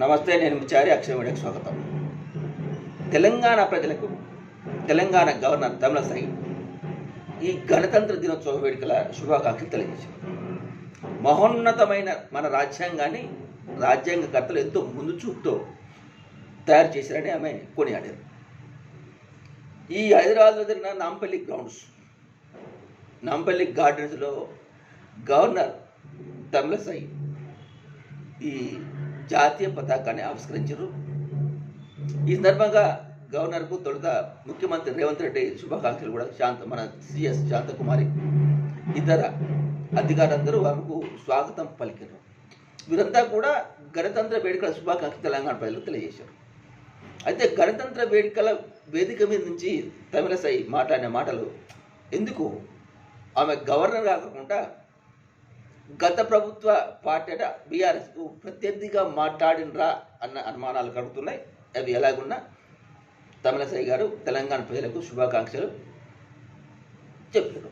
నమస్తే నేను ముచారి అక్షయ స్వాగతం. తెలంగాణ ప్రజలకు తెలంగాణ గవర్నర్ తమిళసాయి ఈ గణతంత్ర దినోత్సవ వేడుకల శుభాకాంక్షలు తెలియజేశారు. మహోన్నతమైన మన రాజ్యాంగాన్ని రాజ్యాంగకర్తలు ఎంతో ముందు చూపుతో తయారు చేశారని ఆమె కొనియాడారు. ఈ హైదరాబాద్లో జరిగిన నాంపల్లి గ్రౌండ్స్ నాంపల్లి గార్డెన్స్లో గవర్నర్ తమిళసాయి ఈ జాతీయ పతాకాన్ని ఆవిష్కరించారు. ఈ సందర్భంగా గవర్నర్కు తొలుత ముఖ్యమంత్రి రేవంత్ రెడ్డి శుభాకాంక్షలు కూడా శాంత మన సిఎస్ శాంతకుమారి ఇతర అధికారులందరూ ఆమెకు స్వాగతం పలికారు. వీరంతా కూడా గణతంత్ర వేడుకల శుభాకాంక్షలు తెలంగాణ ప్రజలకు తెలియజేశారు. అయితే గణతంత్ర వేడుకల వేదిక మీద నుంచి తమిళసై మాట్లాడిన మాటలు ఎందుకు? ఆమె గవర్నర్ కాకుండా గత ప్రభుత్వ పార్టీ బీఆర్ఎస్ బీఆర్ఎస్కు ప్రత్యర్థిగా మాట్లాడినరా అన్న అనుమానాలు కలుగుతున్నాయి. అవి ఎలాగున్నా తమిళసై గారు తెలంగాణ ప్రజలకు శుభాకాంక్షలు చెప్పారు